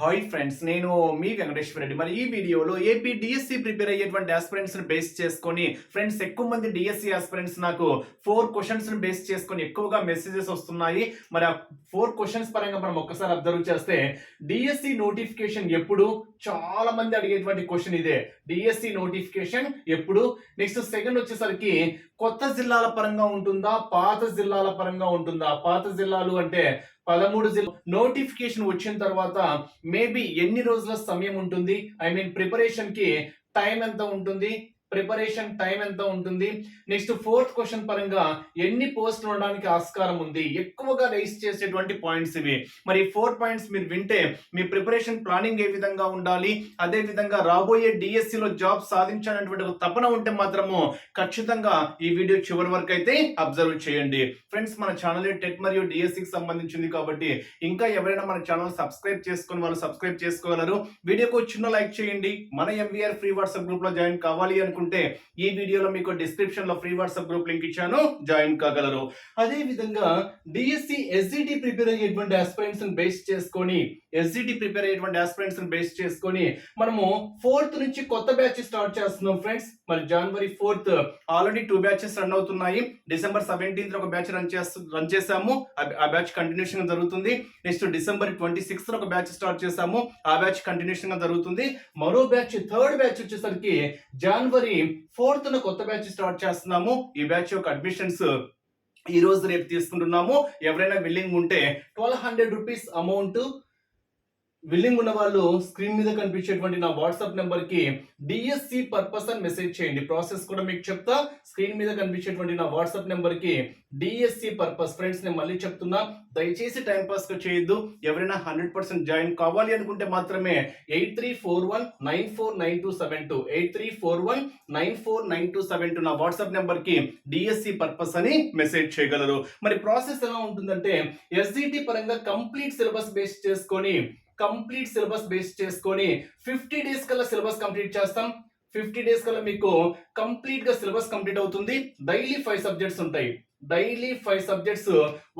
Hi friends నేను మీ వెంకటేశ్వర రెడ్డి. మరి ఈ వీడియోలో ఏపీ డిఎస్సి ప్రిపేర్ అయ్యేటువంటి ఆస్పిరెంట్స్ని బేస్ చేసుకొని ఫ్రెండ్స్ ఎక్కువ మంది డిఎస్సి ఆస్పిరెంట్స్ నాకు ఫోర్ క్వశ్చన్స్ని బేస్ చేసుకొని ఎక్కువగా మెసేజెస్ వస్తున్నాయి. మరి ఆ ఫోర్ క్వశ్చన్స్ పరంగా మనం ఒక్కసారి అబ్జర్వ్ చేస్తే డిఎస్సి నోటిఫికేషన్ ఎప్పుడు? చాలా మంది అడిగేటువంటి క్వశ్చన్ ఇదే. డిఎస్సి నోటిఫికేషన్ ఎప్పుడు? నెక్స్ట్ సెకండ్ వచ్చేసరికి కొత్త జిల్లాల పరంగా ఉంటుందా? పాత జిల్లాల పరంగా ఉంటుందా? పాత జిల్లాలు అంటే పదమూడు జిల్లా నోటిఫికేషన్ వచ్చిన తర్వాత మేబీ ఎన్ని రోజుల సమయం ఉంటుంది? ఐ మీన్ ప్రిపరేషన్కి టైం ఎంత ఉంటుంది? ప్రిపరేషన్ టైం ఎంత ఉంటుంది? నెక్స్ట్ ఫోర్త్ క్వశ్చన్ పరంగా ఎన్ని పోస్ట్ ఉండడానికి ఆస్కారం ఉంది? ఎక్కువగా రైస్ చేసేటువంటి పాయింట్స్ ఇవి. మరి ఫోర్ పాయింట్స్ మీరు వింటే మీ ప్రిపరేషన్ ప్లానింగ్ ఏ విధంగా ఉండాలి? అదే విధంగా రాబోయే డిఎస్సిలో జాబ్ సాధించాలనేటువంటి ఒక తపన ఉంటే మాత్రము ఖచ్చితంగా ఈ వీడియో చివరి వరకు అయితే అబ్జర్వ్ చేయండి. ఫ్రెండ్స్ మన ఛానల్ టెట్ మరియు డిఎస్సికి సంబంధించింది కాబట్టి ఇంకా ఎవరైనా మన ఛానల్ సబ్స్క్రైబ్ చేసుకుని వాళ్ళు సబ్స్క్రైబ్ చేసుకోగలరు. వీడియోకు చిన్న లైక్ చేయండి. మన ఎంవీఆర్ ఫ్రీ వాట్సాప్ గ్రూప్లో జాయిన్ కావాలి అనుకుంటే ఈ వీడియోలో మీకు డిస్క్రిప్షన్లో ఫ్రీ వాట్సాప్ గ్రూప్ లింక్ ఇచ్చాను. జాయిన్ కాగలరు. అదే విధంగా డిఎస్సి ఎస్జిటి ప్రిపేర్ అయ్యేటువంటి ఆస్పిరెంట్స్ బేస్ చేసుకొని ఎస్జిటి ప్రిపేర్ అయ్యేటువంటి ఆస్పిరెంట్స్ బేస్ చేసుకొని మనము ఫోర్త్ నుంచి కొత్త బ్యాచ్ స్టార్ట్ చేస్తున్నాం ఫ్రెండ్స్ మరి జనవరి fourth already two batches run అవుతున్నాయి. డిసెంబర్ సెవెంటీన్త్ ఒక బ్యాచ్ రన్ చేస్తు రన్ చేసాము ఆ- బ్యాచ్ కంటిన్యూషన్ జరుగుతుంది. నెక్స్ట్ డిసెంబర్ ట్వంటీ సిక్స్త్ ఒక బ్యాచ్ స్టార్ట్ చేసాము ఆ బ్యాచ్ కంటిన్యూషన్గా జరుగుతుంది. మరో బ్యాచ్ థర్డ్ బ్యాచ్ వచ్చేసరికి జనవరి ఫోర్త్ కొత్త బ్యాచ్ స్టార్ట్ చేస్తున్నాము. ఈ బ్యాచ్ యొక్క అడ్మిషన్స్ ఈ రోజు రేపు తీసుకుంటున్నాము. ఎవరైనా విల్లింగ్ ఉంటే twelve hundred rupees amount willing ఉన్న వాళ్ళు స్క్రీన్ మీద కనిపించేటువంటి నా వాట్సాప్ నెంబర్కి డిఎస్సి పర్పస్ అని మెసేజ్ చేయండి. ప్రాసెస్ కూడా మీకు చెప్తా. స్క్రీన్ మీద కనిపించేటువంటి నా వాట్సాప్ నెంబర్కి డిఎస్సి పర్పస్ ఫ్రెండ్స్ నేను మళ్ళీ చెప్తున్నా. దయచేసి టైం పాస్గా చేయొద్దు. ఎవరైనా హండ్రెడ్ పర్సెంట్ జాయిన్ కావాలి అనుకుంటే మాత్రమే eight three four one nine four nine two seven two eight three four one nine four nine two seven two నా వాట్సాప్ నెంబర్కి డిఎస్సి పర్పస్ అని మెసేజ్ చేయగలరు. మరి ప్రాసెస్ ఎలా ఉంటుందంటే ఎస్జిటి పరంగా కంప్లీట్ సిలబస్ బేస్ చేసుకొని కంప్లీట్ సిలబస్ బేస్ చేసుకొని ఫిఫ్టీ డేస్ కల్లా సిలబస్ కంప్లీట్ చేస్తాం. ఫిఫ్టీ డేస్ కల్లా మీకు కంప్లీట్గా సిలబస్ కంప్లీట్ అవుతుంది. డైలీ ఫైవ్ సబ్జెక్ట్స్ ఉంటాయి. డైలీ ఫైవ్ సబ్జెక్ట్స్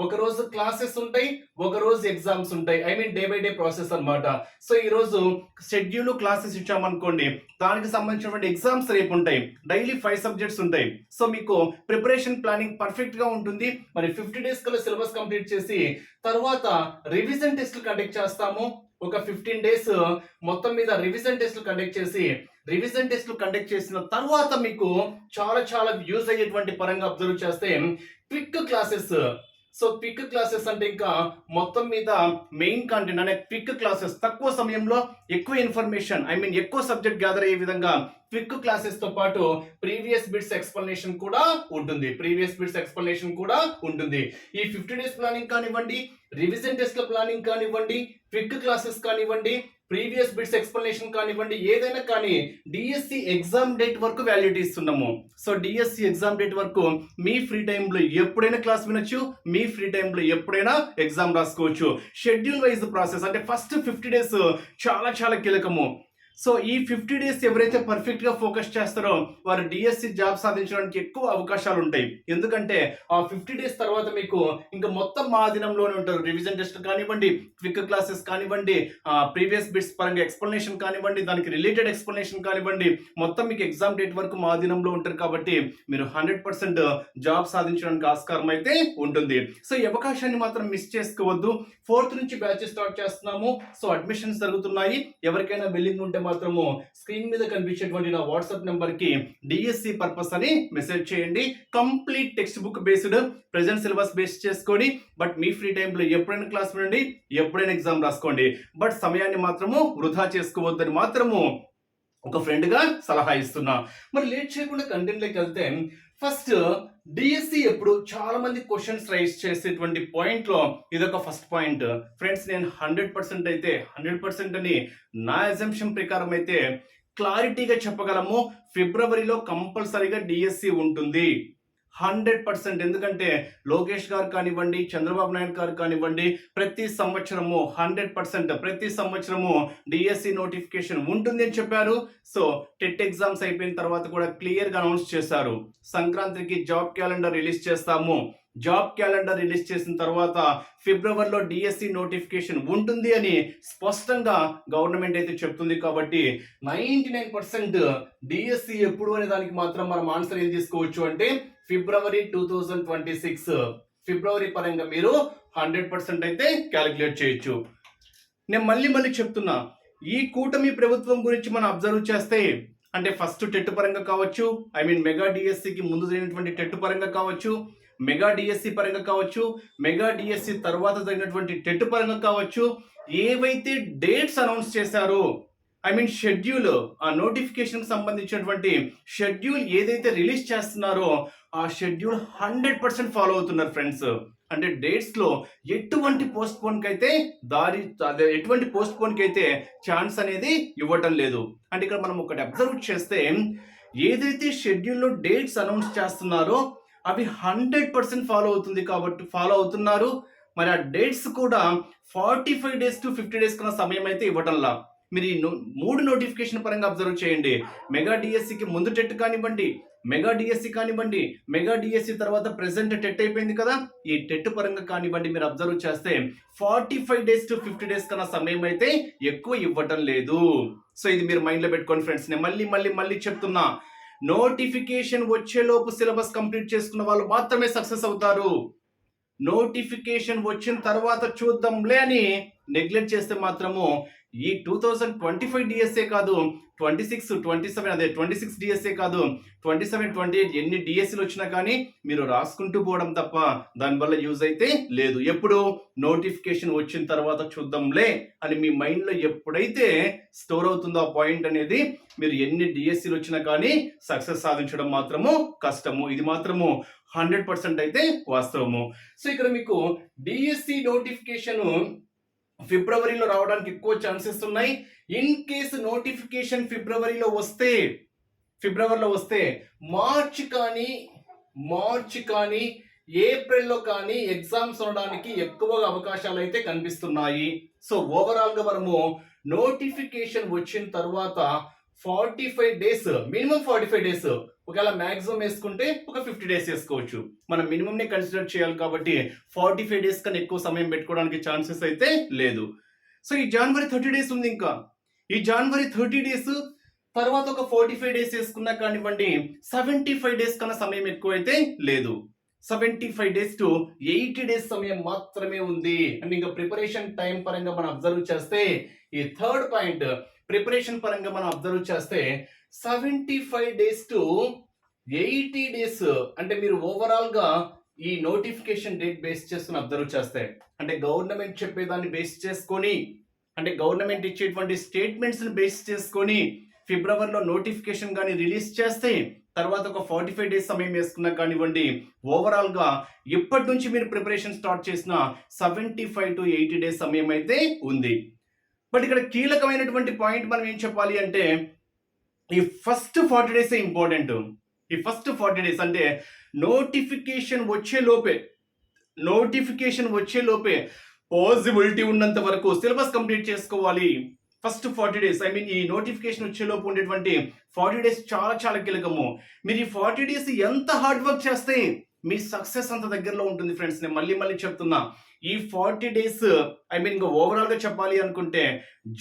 ఒక రోజు క్లాసెస్ ఉంటాయి ఒక రోజు ఎగ్జామ్స్ ఉంటాయి. I mean day by day process అన్నమాట. సో ఈ రోజు షెడ్యూల్ క్లాసెస్ ఇచ్చామనుకోండి దానికి సంబంధించినటువంటి ఎగ్జామ్స్ రేపు ఉంటాయి. డైలీ ఫైవ్ సబ్జెక్ట్స్ ఉంటాయి. సో మీకు ప్రిపరేషన్ ప్లానింగ్ పర్ఫెక్ట్గా ఉంటుంది. మరి ఫిఫ్టీ డేస్ కల్లా సిలబస్ కంప్లీట్ చేసి తర్వాత రివిజన్ టెస్ట్లు కండక్ట్ చేస్తాము. ఒక ఫిఫ్టీన్ డేస్ uh, మొత్తం మీద రివిజన్ టెస్ట్లు కండక్ట్ చేసి రివిజన్ టెస్ట్లు కండక్ట్ చేసిన తర్వాత మీకు చాలా చాలా యూజ్ అయ్యేటువంటి పరంగా అబ్జర్వ్ చేస్తే quick classes so quick classes అంటే ఇంకా మొత్తం మీద మెయిన్ కంటెంట్ అనే క్విక్ క్లాసెస్ తక్కువ సమయంలో ఎక్కువ ఇన్ఫర్మేషన్ ఐ మీన్ ఎక్కువ సబ్జెక్ట్ గ్యాదర్ అయ్యే విధంగా క్విక్ క్లాసెస్తో పాటు ప్రీవియస్ బిట్స్ ఎక్స్ప్లెనేషన్ కూడా ఉంటుంది. ప్రీవియస్ బిట్స్ ఎక్స్ప్లెనేషన్ కూడా ఉంటుంది. ఈ ఫిఫ్టీ డేస్ ప్లానింగ్ కానివ్వండి రివిజన్ టెస్ట్ల ప్లానింగ్ కానివ్వండి క్విక్ క్లాసెస్ కానివ్వండి ప్రీవియస్ బిట్స్ ఎక్స్ప్లెనేషన్ కానివ్వండి ఏదైనా కానీ డిఎస్సి ఎగ్జామ్ డేట్ వరకు వ్యాలిడిటీ ఇస్తున్నాము. సో డిఎస్సి ఎగ్జామ్ డేట్ వరకు మీ ఫ్రీ టైంలో ఎప్పుడైనా క్లాస్ వినొచ్చు మీ ఫ్రీ టైంలో ఎప్పుడైనా ఎగ్జామ్ రాసుకోవచ్చు. షెడ్యూల్ వైజ్ ప్రాసెస్ అంటే ఫస్ట్ ఫిఫ్టీ డేస్ చాలా చాలా కీలకము. సో ఈ ఫిఫ్టీ డేస్ ఎవరైతే పర్ఫెక్ట్గా ఫోకస్ చేస్తారో వారు డిఎస్సి జాబ్ సాధించడానికి ఎక్కువ అవకాశాలు ఉంటాయి. ఎందుకంటే ఆ ఫిఫ్టీ డేస్ తర్వాత మీకు ఇంకా మొత్తం మా ఆధీనంలోనే ఉంటారు. రివిజన్ టెస్ట్ కానివ్వండి క్విక్ క్లాసెస్ కానివ్వండి ప్రీవియస్ బిట్స్ పరంగా ఎక్స్ప్లెనేషన్ కానివ్వండి దానికి రిలేటెడ్ ఎక్స్ప్లెనేషన్ కానివ్వండి మొత్తం మీకు ఎగ్జామ్ డేట్ వరకు మా ఆధీనంలో ఉంటారు కాబట్టి మీరు హండ్రెడ్ పర్సెంట్ జాబ్ సాధించడానికి ఆస్కారం అయితే ఉంటుంది. సో ఈ అవకాశాన్ని మాత్రం మిస్ చేసుకోవద్దు. ఫోర్త్ నుంచి బ్యాచెస్ స్టార్ట్ చేస్తున్నాము. సో అడ్మిషన్స్ జరుగుతున్నాయి. ఎవరికైనా బిల్లింగ్ ఉంటే మాత్రము స్క్రీన్ మీద కనిపించేటువంటి నా వాట్సాప్ నెంబర్కి డిఎస్సి పర్పస్ అని మెసేజ్ చేయండి. Complete text book based present syllabus base చేసుకొని బట్ మీ ఫ్రీ టైంలో ఎప్పుడైనా క్లాస్ వినండి ఎప్పుడైనా ఎగ్జామ్ రాసుకోండి. బట్ సమయాన్ని మాత్రము వృధా చేసుకోవద్దని మాత్రము ఒక ఫ్రెండ్గా సలహా ఇస్తున్నా. మరి లేట్ చేయకుండా కంటెంట్లోకి వెళ్తే ఫస్ట్ డిఎస్సి ఎప్పుడు చాలా మంది క్వశ్చన్స్ రైజ్ చేసేటువంటి పాయింట్లో ఇదొక ఫస్ట్ పాయింట్ ఫ్రెండ్స్ నేను హండ్రెడ్ పర్సెంట్ అయితే హండ్రెడ్ పర్సెంట్ అని నా ఎజంప్షన్ ప్రకారం అయితే క్లారిటీగా చెప్పగలము. ఫిబ్రవరిలో కంపల్సరీగా డిఎస్సి ఉంటుంది. Hundred percent. ఎందుకంటే లోకేష్ గారు కానివ్వండి చంద్రబాబు నాయుడు గారు కానివ్వండి ప్రతి సంవత్సరము హండ్రెడ్ పర్సెంట్ ప్రతి సంవత్సరము డిఎస్సి నోటిఫికేషన్ ఉంటుంది అని చెప్పారు. సో టెట్ ఎగ్జామ్స్ అయిపోయిన తర్వాత కూడా క్లియర్గా అనౌన్స్ చేశారు. సంక్రాంతికి జాబ్ క్యాలెండర్ రిలీజ్ చేస్తాము. జాబ్ క్యాలెండర్ రిలీజ్ చేసిన తర్వాత ఫిబ్రవరిలో డిఎస్సి నోటిఫికేషన్ ఉంటుంది అని స్పష్టంగా గవర్నమెంట్ అయితే చెప్తుంది కాబట్టి నైంటీ నైన్ పర్సెంట్ డిఎస్సి ఎప్పుడు అనే దానికి మాత్రం మనం ఆన్సర్ ఏం తీసుకోవచ్చు అంటే February two thousand twenty six February పరంగా మీరు హండ్రెడ్ పర్సెంట్ అయితే క్యాలిక్యులేట్ చేయొచ్చు. నేను మళ్ళీ మళ్ళీ చెప్తున్నా ఈ కూటమి ప్రభుత్వం గురించి మనం అబ్జర్వ్ చేస్తే అంటే ఫస్ట్ టెట్ పరంగా కావచ్చు ఐ మీన్ మెగా డిఎస్సికి ముందు జరిగినటువంటి టెట్ పరంగా కావచ్చు మెగా డిఎస్సి పరంగా కావచ్చు మెగా డిఎస్సి తర్వాత జరిగినటువంటి టెట్ పరంగా కావచ్చు ఏవైతే డేట్స్ అనౌన్స్ చేశారో ఐ మీన్ షెడ్యూల్ ఆ నోటిఫికేషన్కి సంబంధించినటువంటి షెడ్యూల్ ఏదైతే రిలీజ్ చేస్తున్నారో ఆ షెడ్యూల్ హండ్రెడ్ పర్సెంట్ ఫాలో అవుతున్నారు ఫ్రెండ్స్. అంటే డేట్స్లో ఎటువంటి పోస్ట్ పోన్ అయితే దారి అదే ఎటువంటి పోస్ట్ పోన్ అయితే ఛాన్స్ అనేది ఇవ్వటం లేదు. అంటే ఇక్కడ మనం ఒకటి అబ్జర్వ్ చేస్తే ఏదైతే షెడ్యూల్లో డేట్స్ అనౌన్స్ చేస్తున్నారో అవి హండ్రెడ్ పర్సెంట్ ఫాలో అవుతుంది కాబట్టి ఫాలో అవుతున్నారు. మరి ఆ డేట్స్ కూడా forty five days to fifty days కన్నా సమయం అయితే ఇవ్వటంలా మీరు ఈ మూడు నోటిఫికేషన్ పరంగా అబ్జర్వ్ చేయండి. మెగా డిఎస్సికి ముందు టెట్ కానివ్వండి మెగా డిఎస్సి కానివ్వండి మెగా డిఎస్సి తర్వాత ప్రెసెంట్ టెట్ అయిపోయింది కదా ఈ టెట్ పరంగా కానివ్వండి మీరు అబ్జర్వ్ చేస్తే forty five days to fifty days కన్నా సమయం అయితే ఎక్కువ ఇవ్వటం లేదు. సో ఇది మీరు మైండ్లో పెట్టుకోండి ఫ్రెండ్స్ నేను మళ్ళీ మళ్ళీ మళ్ళీ చెప్తున్నా. నోటిఫికేషన్ వచ్చేలోపు సిలబస్ కంప్లీట్ చేసుకున్న వాళ్ళు మాత్రమే సక్సెస్ అవుతారు. నోటిఫికేషన్ వచ్చిన తర్వాత చూద్దాంలే అని నెగ్లెక్ట్ చేస్తే మాత్రము ఈ two thousand twenty five DSA కాదు ట్వంటీ సిక్స్ ట్వంటీ సెవెన్ అదే ట్వంటీ సిక్స్ డిఎస్ఏ కాదు ట్వంటీ సెవెన్ ట్వంటీ ఎయిట్ ఎన్ని డిఎస్సీలు వచ్చినా కానీ మీరు రాసుకుంటూ పోవడం తప్ప దానివల్ల యూజ్ అయితే లేదు. ఎప్పుడు? నోటిఫికేషన్ వచ్చిన తర్వాత చూద్దాంలే అని మీ మైండ్లో ఎప్పుడైతే స్టోర్ అవుతుందో ఆ పాయింట్ అనేది మీరు ఎన్ని డిఎస్సీలు వచ్చినా కానీ సక్సెస్ సాధించడం మాత్రము కష్టము. ఇది మాత్రము హండ్రెడ్ పర్సెంట్ అయితే వాస్తవము. సో ఇక్కడ మీకు డిఎస్సి నోటిఫికేషన్ ఫిబ్రవరిలో రావడానికి ఎక్కువ ఛాన్సెస్ ఉన్నాయి. ఇన్ కేసు నోటిఫికేషన్ ఫిబ్రవరిలో వస్తే ఫిబ్రవరిలో వస్తే మార్చ్ కానీ మార్చ్ కానీ ఏప్రిల్లో కానీ ఎగ్జామ్స్ ఉండడానికి ఎక్కువగా అవకాశాలు అయితే కనిపిస్తున్నాయి. సో ఓవరాల్గా మనము నోటిఫికేషన్ వచ్చిన తర్వాత forty five days minimum forty five days ఒకవేళ మాక్సిమం వేసుకుంటే ఒక ఫిఫ్టీ డేస్ వేసుకోవచ్చు. మనం మినిమంనే కన్సిడర్ చేయాలి కాబట్టి ఫార్టీ ఫైవ్ డేస్ కన్నా ఎక్కువ సమయం పెట్టుకోవడానికి ఛాన్సెస్ అయితే లేదు. సో ఈ జనవరి థర్టీ డేస్ ఉంది ఇంకా. ఈ జనవరి థర్టీ డేస్ తర్వాత ఒక ఫార్టీ ఫైవ్ డేస్ వేసుకున్నా కానివ్వండి సెవెంటీ ఫైవ్ డేస్ కన్నా సమయం ఎక్కువ అయితే లేదు. Seventy five days to eighty days సమయం మాత్రమే ఉంది. అండ్ ఇంకా ప్రిపరేషన్ టైం పరంగా మనం అబ్జర్వ్ చేస్తే ఈ థర్డ్ పాయింట్ ప్రిపరేషన్ పరంగా మనం అబ్జర్వ్ చేస్తే seventy five days to eighty days అంటే మీరు ఓవరాల్గా ఈ నోటిఫికేషన్ డేట్ బేస్ చేసుకుని అబ్జర్వ్ చేస్తే అంటే గవర్నమెంట్ చెప్పేదాన్ని బేస్ చేసుకొని అంటే గవర్నమెంట్ ఇచ్చేటువంటి స్టేట్మెంట్స్ని బేస్ చేసుకొని ఫిబ్రవరిలో నోటిఫికేషన్ కానీ రిలీజ్ చేస్తే తర్వాత ఒక ఫార్టీ ఫైవ్ డేస్ సమయం వేసుకున్నా కానివ్వండి ఓవరాల్గా ఇప్పటి నుంచి మీరు ప్రిపరేషన్ స్టార్ట్ చేసిన seventy five to eighty days సమయం అయితే ఉంది. బట్ ఇక్కడ కీలకమైనటువంటి పాయింట్ మనం ఏం చెప్పాలి అంటే ఈ ఫస్ట్ ఫార్టీ డేస్ ఇంపార్టెంట్ ఈ ఫస్ట్ ఫార్టీ డేస్ అంటే నోటిఫికేషన్ వచ్చే లోపే నోటిఫికేషన్ వచ్చే లోపే పాజిబిలిటీ ఉన్నంత వరకు సిలబస్ కంప్లీట్ చేసుకోవాలి. First forty days I mean ఈ నోటిఫికేషన్ వచ్చేలోపు ఉండేటువంటి ఫార్టీ డేస్ చాలా చాలా కీలకము. మీరు ఈ ఫార్టీ డేస్ ఎంత హార్డ్ వర్క్ చేస్తే మీ సక్సెస్ అంత దగ్గరలో ఉంటుంది ఫ్రెండ్స్ నేను మళ్ళీ మళ్ళీ చెప్తున్నా. ఈ ఫార్టీ డేస్ ఐ మీన్ ఇంకా ఓవరాల్గా చెప్పాలి అనుకుంటే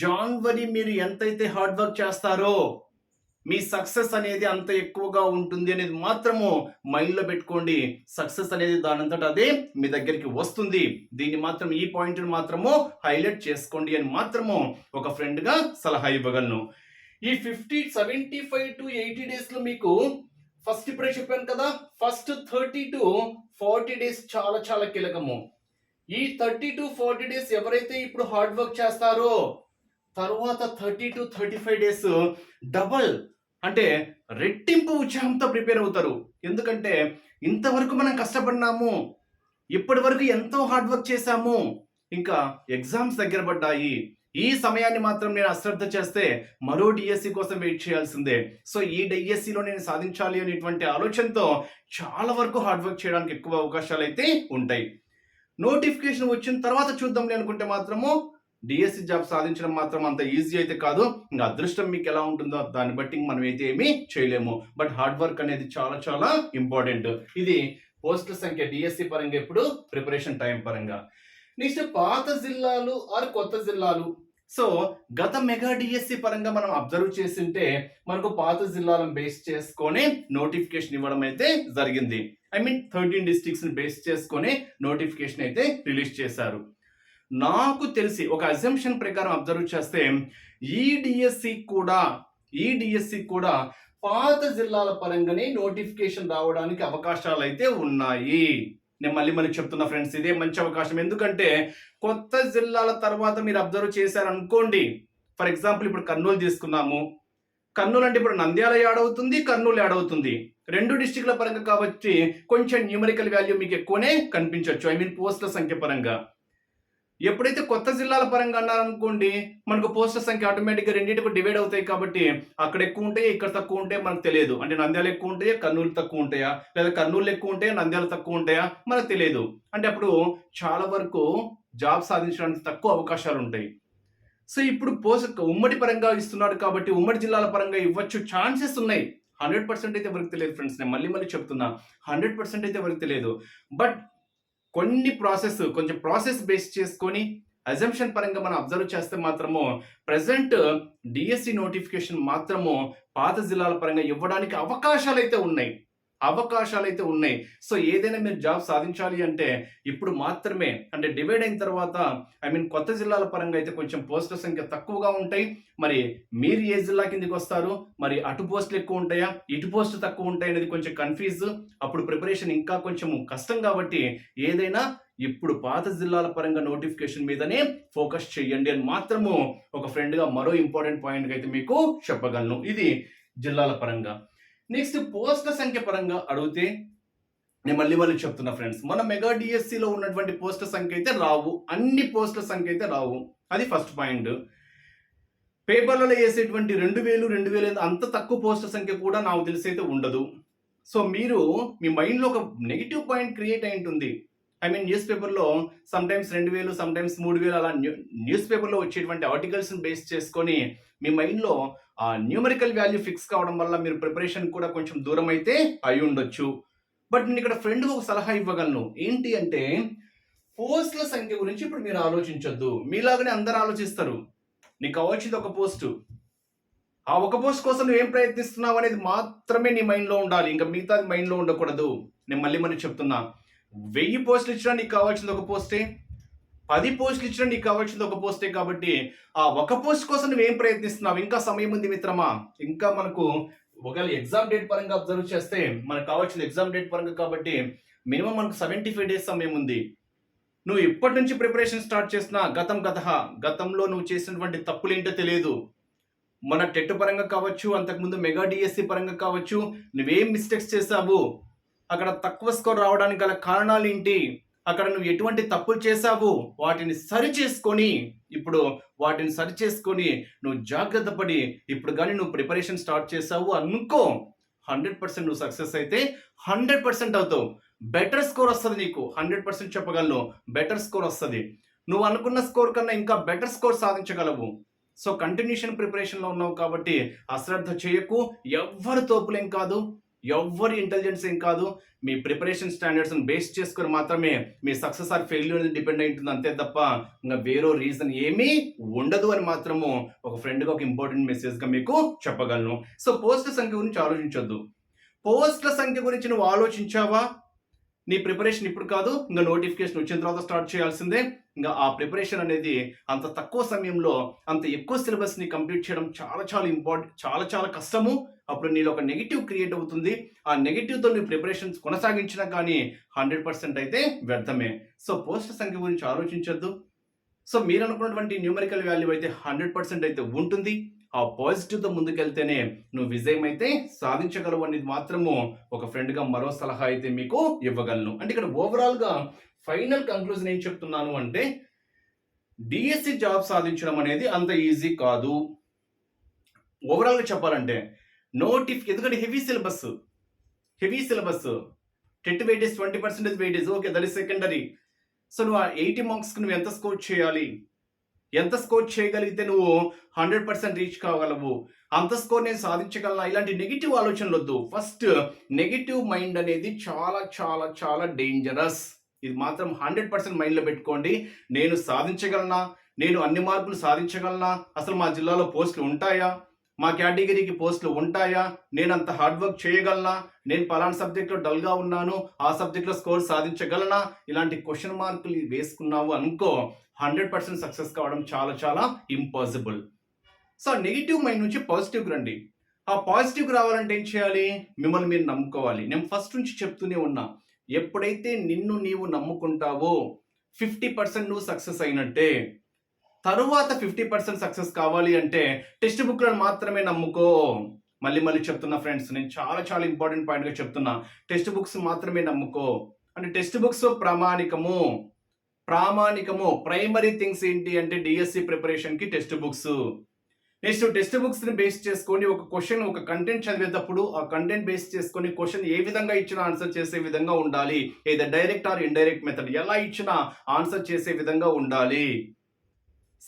జాన్వరి మీరు ఎంతైతే హార్డ్ వర్క్ చేస్తారో మీ సక్సెస్ అనేది అంత ఎక్కువగా ఉంటుంది అనేది మాత్రము మైండ్లో పెట్టుకోండి. సక్సెస్ అనేది దానంతట అదే మీ దగ్గరికి వస్తుంది. దీన్ని మాత్రం ఈ పాయింట్ని మాత్రము హైలైట్ చేసుకోండి అని మాత్రము ఒక ఫ్రెండ్గా సలహా ఇవ్వగలను. ఈ fifty seventy five to eighty డేస్లో మీకు ఫస్ట్ ఇప్పుడే చెప్పాను కదా first thirty to forty days చాలా చాలా కీలకము. ఈ థర్టీ టు ఫార్టీ డేస్ ఎవరైతే ఇప్పుడు హార్డ్ వర్క్ చేస్తారో తర్వాత thirty to thirty five days double అంటే రెట్టింపు ఉత్సాహంతో ప్రిపేర్ అవుతారు. ఎందుకంటే ఇంతవరకు మనం కష్టపడినాము ఇప్పటి వరకు ఎంతో హార్డ్ వర్క్ చేశాము ఇంకా ఎగ్జామ్స్ దగ్గర పడ్డాయి ఈ సమయాన్ని మాత్రం నేను అశ్రద్ధ చేస్తే మరో డిఎస్సి కోసం వెయిట్ చేయాల్సిందే. సో ఈ డిఎస్సిలో నేను సాధించాలి అనేటువంటి ఆలోచనతో చాలా వరకు హార్డ్ వర్క్ చేయడానికి ఎక్కువ అవకాశాలు అయితే ఉంటాయి. నోటిఫికేషన్ వచ్చిన తర్వాత చూద్దాంలే అనుకుంటే మాత్రము డిఎస్సి జాబ్ సాధించడం మాత్రం అంత ఈజీ అయితే కాదు. ఇంకా అదృష్టం మీకు ఎలా ఉంటుందో దాన్ని బట్టి మనం అయితే ఏమీ చేయలేము. బట్ హార్డ్ వర్క్ అనేది చాలా చాలా ఇంపార్టెంట్ ఇది పోస్టుల సంఖ్య డిఎస్సి పరంగా ఇప్పుడు ప్రిపరేషన్ టైం పరంగా. నెక్స్ట్ పాత జిల్లాలు ఆర్ కొత్త జిల్లాలు? సో గత మెగా డిఎస్సి పరంగా మనం అబ్జర్వ్ చేసింటే మనకు పాత జిల్లాలను బేస్ చేసుకొని నోటిఫికేషన్ ఇవ్వడం అయితే జరిగింది. ఐ మీన్ థర్టీన్ డిస్టిక్స్ని బేస్ చేసుకొని నోటిఫికేషన్ అయితే రిలీజ్ చేశారు. నాకు తెలిసి ఒక అజంప్షన్ ప్రకారం అబ్జర్వ్ చేస్తే ఈ డిఎస్సి కూడా ఈ డిఎస్సి కూడా పాత జిల్లాల పరంగానే నోటిఫికేషన్ రావడానికి అవకాశాలు అయితే ఉన్నాయి. నేను మళ్ళీ మళ్ళీ చెప్తున్నా ఫ్రెండ్స్ ఇదే మంచి అవకాశం. ఎందుకంటే కొత్త జిల్లాల తర్వాత మీరు అబ్జర్వ్ చేశారనుకోండి ఫర్ ఎగ్జాంపుల్ ఇప్పుడు కర్నూలు తీసుకున్నాము కర్నూలు అంటే ఇప్పుడు నంద్యాల యాడ్ అవుతుంది కర్నూలు యాడ్ అవుతుంది. రెండు డిస్టిక్ల పరంగా కాబట్టి కొంచెం న్యూమరికల్ వాల్యూ మీకు ఎక్కువనే కనిపించవచ్చు ఐ మీన్ పోస్టుల సంఖ్య పరంగా. ఎప్పుడైతే కొత్త జిల్లాల పరంగా అన్నారనుకోండి మనకు పోస్టుల సంఖ్య ఆటోమేటిక్గా రెండింటికి డివైడ్ అవుతాయి కాబట్టి అక్కడ ఎక్కువ ఉంటాయి ఇక్కడ తక్కువ ఉంటాయి మనకు తెలియదు. అంటే నంద్యాల ఎక్కువ ఉంటాయా కర్నూలు తక్కువ ఉంటాయా లేదా కర్నూలు ఎక్కువ ఉంటాయా నంద్యాల తక్కువ ఉంటాయా మనకు తెలియదు. అంటే అప్పుడు చాలా వరకు జాబ్ సాధించడానికి తక్కువ అవకాశాలు ఉంటాయి. సో ఇప్పుడు పోస్ట్ ఉమ్మడి పరంగా ఇస్తున్నాడు కాబట్టి ఉమ్మడి జిల్లాల పరంగా ఇవ్వచ్చు ఛాన్సెస్ ఉన్నాయి. హండ్రెడ్ పర్సెంట్ అయితే ఎవరికి తెలియదు ఫ్రెండ్స్ నేను మళ్ళీ మళ్ళీ చెప్తున్నా. హండ్రెడ్ పర్సెంట్ అయితే ఎవరికి తెలియదు. బట్ కొన్ని ప్రాసెస్ కొంచెం ప్రాసెస్ బేస్ చేసుకొని అజంప్షన్ పరంగా మనం అబ్జర్వ్ చేస్తే మాత్రము ప్రజెంట్ డిఎస్సి నోటిఫికేషన్ మాత్రము పాత జిల్లాల పరంగా ఇవ్వడానికి అవకాశాలు అయితే ఉన్నాయి. అవకాశాలు అయితే ఉన్నాయి. సో ఏదైనా మీరు జాబ్ సాధించాలి అంటే ఇప్పుడు మాత్రమే అంటే డివైడ్ అయిన తర్వాత ఐ మీన్ కొత్త జిల్లాల పరంగా అయితే కొంచెం పోస్టుల సంఖ్య తక్కువగా ఉంటాయి. మరి మీరు ఏ జిల్లా కిందకి వస్తారు? మరి అటు పోస్టులు ఎక్కువ ఉంటాయా? ఇటు పోస్ట్ తక్కువ ఉంటాయి అనేది కొంచెం కన్ఫ్యూజ్ అప్పుడు ప్రిపరేషన్ ఇంకా కొంచెం కష్టం కాబట్టి ఏదైనా ఇప్పుడు పాత జిల్లాల పరంగా నోటిఫికేషన్ మీదనే ఫోకస్ చేయండి అని మాత్రము ఒక ఫ్రెండ్గా మరో ఇంపార్టెంట్ పాయింట్ అయితే మీకు చెప్పగలను. ఇది జిల్లాల పరంగా. నెక్స్ట్ పోస్టుల సంఖ్య పరంగా అడిగితే నేను మళ్ళీ మళ్ళీ చెప్తున్నా ఫ్రెండ్స్ మన మెగా డిఎస్సిలో ఉన్నటువంటి పోస్టుల సంఖ్య అయితే రావు. అన్ని పోస్టుల సంఖ్య అయితే రావు. అది ఫస్ట్ పాయింట్ పేపర్లలో వేసేటువంటి రెండు వేలు రెండు వేలు అంత తక్కువ పోస్టుల సంఖ్య కూడా నాకు తెలిసి అయితే ఉండదు. సో మీరు మీ మైండ్లో ఒక నెగిటివ్ పాయింట్ క్రియేట్ అయి ఉంటుంది. ఐ మీన్ న్యూస్ పేపర్లో సమ్ టైమ్స్ రెండు వేలు సమ్ టైమ్స్ మూడు వేలు అలా న్యూస్ పేపర్లో వచ్చేటువంటి ఆర్టికల్స్ని బేస్ చేసుకొని మీ మైండ్లో ఆ న్యూమరికల్ వాల్యూ ఫిక్స్ కావడం వల్ల మీరు ప్రిపరేషన్ కూడా కొంచెం దూరం అయితే అయి ఉండొచ్చు. బట్ నేను ఇక్కడ ఫ్రెండ్ ఒక సలహా ఇవ్వగలను. ఏంటి అంటే పోస్టుల సంఖ్య గురించి ఇప్పుడు మీరు ఆలోచించొద్దు. మీలాగానే అందరు ఆలోచిస్తారు. నీకు కావాల్సింది ఒక పోస్టు ఆ ఒక పోస్ట్ కోసం నువ్వు ఏం ప్రయత్నిస్తున్నావు అనేది మాత్రమే నీ మైండ్లో ఉండాలి. ఇంకా మిగతాది మైండ్లో ఉండకూడదు. నేను మళ్ళీ మళ్ళీ చెప్తున్నా. వెయ్యి పోస్టులు ఇచ్చినా నీకు కావాల్సింది ఒక పోస్టే పది పోస్టులు ఇచ్చినా నీకు కావాల్సింది ఒక పోస్టే కాబట్టి ఆ ఒక పోస్ట్ కోసం నువ్వేం ప్రయత్నిస్తున్నావు? ఇంకా సమయం ఉంది మిత్రమా? ఇంకా మనకు ఒకవేళ ఎగ్జామ్ డేట్ పరంగా అబ్జర్వ్ చేస్తే మనకు కావాల్సిన ఎగ్జామ్ డేట్ పరంగా కాబట్టి మినిమం మనకు సెవెంటీ ఫైవ్ డేస్ సమయం ఉంది. నువ్వు ఇప్పటి నుంచి ప్రిపరేషన్ స్టార్ట్ చేసిన గతం గత గతంలో నువ్వు చేసినటువంటి తప్పులు ఏంటో తెలియదు. మన టెట్ పరంగా కావచ్చు అంతకుముందు మెగా డిఎస్సి పరంగా కావచ్చు నువ్వేం మిస్టేక్స్ చేసావు అక్కడ తక్కువ స్కోర్ రావడానికి గల కారణాలు ఏంటి అక్కడ నువ్వు ఎటువంటి తప్పులు చేశావు? వాటిని సరి చేసుకొని ఇప్పుడు వాటిని సరి చేసుకొని నువ్వు జాగ్రత్త పడి ఇప్పుడు కానీ నువ్వు ప్రిపరేషన్ స్టార్ట్ చేసావు అనుకో హండ్రెడ్ పర్సెంట్ నువ్వు సక్సెస్ అయితే హండ్రెడ్ పర్సెంట్ అవుతావు. బెటర్ స్కోర్ వస్తుంది నీకు హండ్రెడ్ పర్సెంట్ చెప్పగలను బెటర్ స్కోర్ వస్తుంది. నువ్వు అనుకున్న స్కోర్ కన్నా ఇంకా బెటర్ స్కోర్ సాధించగలవు. సో కంటిన్యూషన్ ప్రిపరేషన్లో ఉన్నావు కాబట్టి అశ్రద్ధ చేయకు ఎవ్వరు తోపులేం కాదు. ఎవ్వరి ఇంటెలిజెన్స్ ఏం కాదు మీ ప్రిపరేషన్ స్టాండర్డ్స్ని బేస్ చేసుకొని మాత్రమే మీ సక్సెస్ ఆర్ ఫెయిల్యూర్ డిపెండ్ అయి ఉంటుంది అంతే తప్ప ఇంకా వేరే రీజన్ ఏమీ ఉండదు అని మాత్రము ఒక ఫ్రెండ్గా ఒక ఇంపార్టెంట్ మెసేజ్గా మీకు చెప్పగలను. సో పోస్టుల సంఖ్య గురించి ఆలోచించొద్దు. పోస్టుల సంఖ్య గురించి నువ్వు ఆలోచించావా? నీ ప్రిపరేషన్ ఇప్పుడు కాదు ఇంకా నోటిఫికేషన్ వచ్చిన తర్వాత స్టార్ట్ చేయాల్సిందే. ఇంకా ఆ ప్రిపరేషన్ అనేది అంత తక్కువ సమయంలో అంత ఎక్కువ సిలబస్ని కంప్లీట్ చేయడం చాలా చాలా ఇంపార్టెంట్ చాలా చాలా కష్టము. అప్పుడు నీలో ఒక నెగిటివ్ క్రియేట్ అవుతుంది. ఆ నెగిటివ్తో నీ ప్రిపరేషన్స్ కొనసాగించినా కానీ హండ్రెడ్ పర్సెంట్ అయితే వ్యర్థమే. సో పోస్ట్ సంఖ్య గురించి ఆలోచించొద్దు. సో మీరు అనుకున్నటువంటి న్యూమరికల్ వాల్యూ అయితే హండ్రెడ్ పర్సెంట్ అయితే ఉంటుంది. ఆ పాజిటివ్తో ముందుకెళ్తేనే నువ్వు విజయం అయితే సాధించగలవు అనేది మాత్రము ఒక ఫ్రెండ్గా మరో సలహా అయితే మీకు ఇవ్వగలను. అంటే ఇక్కడ ఓవరాల్గా ఫైనల్ కంక్లూజన్ ఏం చెప్తున్నాను అంటే డిఎస్సి జాబ్ సాధించడం అనేది అంత ఈజీ కాదు. ఓవరాల్గా చెప్పాలంటే నోటిఫ్ ఎందుకంటే heavy syllabus heavy syllabus. TET weightage twenty percentage weightage okay that is secondary. So నువ్వు ఆ ఎయిటీ మార్క్స్కి నువ్వు ఎంత స్కోర్ చేయాలి? ఎంత స్కోర్ చేయగలిగితే నువ్వు హండ్రెడ్ పర్సెంట్ రీచ్ కాగలవు? అంత స్కోర్ నేను సాధించగలనా? ఇలాంటి నెగిటివ్ ఆలోచనలు వద్దు ఫస్ట్ నెగిటివ్ మైండ్ అనేది చాలా చాలా చాలా డేంజరస్ ఇది మాత్రం హండ్రెడ్ పర్సెంట్ మైండ్లో పెట్టుకోండి. నేను సాధించగలనా? నేను అన్ని మార్కులు సాధించగలనా? అసలు మా జిల్లాలో పోస్టులు ఉంటాయా? మా కేటగిరీకి పోస్టులు ఉంటాయా? నేను అంత హార్డ్ వర్క్ చేయగలనా? నేను పలానా సబ్జెక్ట్లో డల్గా ఉన్నాను ఆ సబ్జెక్ట్లో స్కోర్ సాధించగలనా? ఇలాంటి క్వశ్చన్ మార్కులు వేసుకున్నావు అనుకో హండ్రెడ్ పర్సెంట్ సక్సెస్ కావడం చాలా చాలా ఇంపాసిబుల్ సో నెగిటివ్ మైండ్ నుంచి పాజిటివ్కి రండి. ఆ పాజిటివ్కి రావాలంటే ఏం చేయాలి? మిమ్మల్ని మీరు నమ్ముకోవాలి. నేను ఫస్ట్ నుంచి చెప్తూనే ఉన్నా ఎప్పుడైతే నిన్ను నీవు నమ్ముకుంటావో ఫిఫ్టీ పర్సెంట్ నువ్వు సక్సెస్ అయినట్టే. తరువాత ఫిఫ్టీ పర్సెంట్ సక్సెస్ కావాలి అంటే టెక్స్ట్ బుక్లను మాత్రమే నమ్ముకో. మళ్ళీ మళ్ళీ చెప్తున్నా ఫ్రెండ్స్ నేను చాలా చాలా ఇంపార్టెంట్ పాయింట్గా చెప్తున్నా. టెక్స్ట్ బుక్స్ మాత్రమే నమ్ముకో. అంటే టెక్స్ట్ బుక్స్ ప్రామాణికము. ప్రామాణికము. ప్రైమరీ థింగ్స్ ఏంటి అంటే డిఎస్సి ప్రిపరేషన్కి టెక్స్ట్ బుక్స్. నెక్స్ట్ టెక్స్ట్ బుక్స్ని బేస్ చేసుకొని ఒక క్వశ్చన్ ఒక కంటెంట్ చదివేటప్పుడు ఆ కంటెంట్ బేస్ చేసుకొని క్వశ్చన్ ఏ విధంగా ఇచ్చినా ఆన్సర్ చేసే విధంగా ఉండాలి. ఏదో డైరెక్ట్ ఆర్ ఇండైరెక్ట్ మెథడ్ ఎలా ఇచ్చినా ఆన్సర్ చేసే విధంగా ఉండాలి.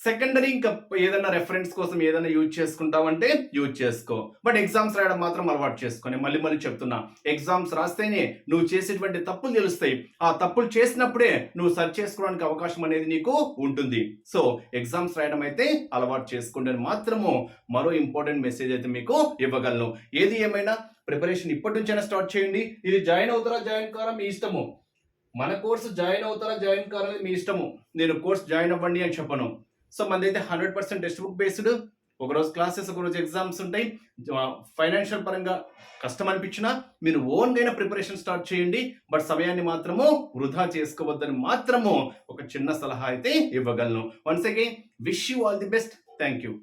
సెకండరీ ఇంకా ఏదైనా రెఫరెన్స్ కోసం ఏదైనా యూజ్ చేసుకుంటావంటే యూజ్ చేసుకో. బట్ ఎగ్జామ్స్ రాయడం మాత్రం అలవాటు చేసుకొని మళ్ళీ మళ్ళీ చెప్తున్నా. ఎగ్జామ్స్ రాస్తేనే నువ్వు చేసేటువంటి తప్పులు తెలుస్తాయి. ఆ తప్పులు చేసినప్పుడే నువ్వు సర్చ్ చేసుకోవడానికి అవకాశం అనేది నీకు ఉంటుంది. సో ఎగ్జామ్స్ రాయడం అయితే అలవాటు చేసుకోండి మాత్రము మరో ఇంపార్టెంట్ మెసేజ్ అయితే మీకు ఇవ్వగలను. ఏది ఏమైనా ప్రిపరేషన్ ఇప్పటి నుంచైనా స్టార్ట్ చేయండి. ఇది జాయిన్ అవుతారా జాయిన్ కారా మీ ఇష్టము. మన కోర్సు జాయిన్ అవుతారా జాయిన్ కారా అనేది మీ ఇష్టము. నేను కోర్స్ జాయిన్ అవ్వండి అని చెప్పను. So మనదైతే hundred percent text book based ఒకరోజు క్లాసెస్ ఒకరోజు ఎగ్జామ్స్ ఉంటాయి. ఫైనాన్షియల్ పరంగా కష్టం అనిపించినా మీరు ఓన్గైనా ప్రిపరేషన్ స్టార్ట్ చేయండి. బట్ సమయాన్ని మాత్రము వృధా చేసుకోవద్దని మాత్రము ఒక చిన్న సలహా అయితే ఇవ్వగలను. Once again wish you all the best. Thank you.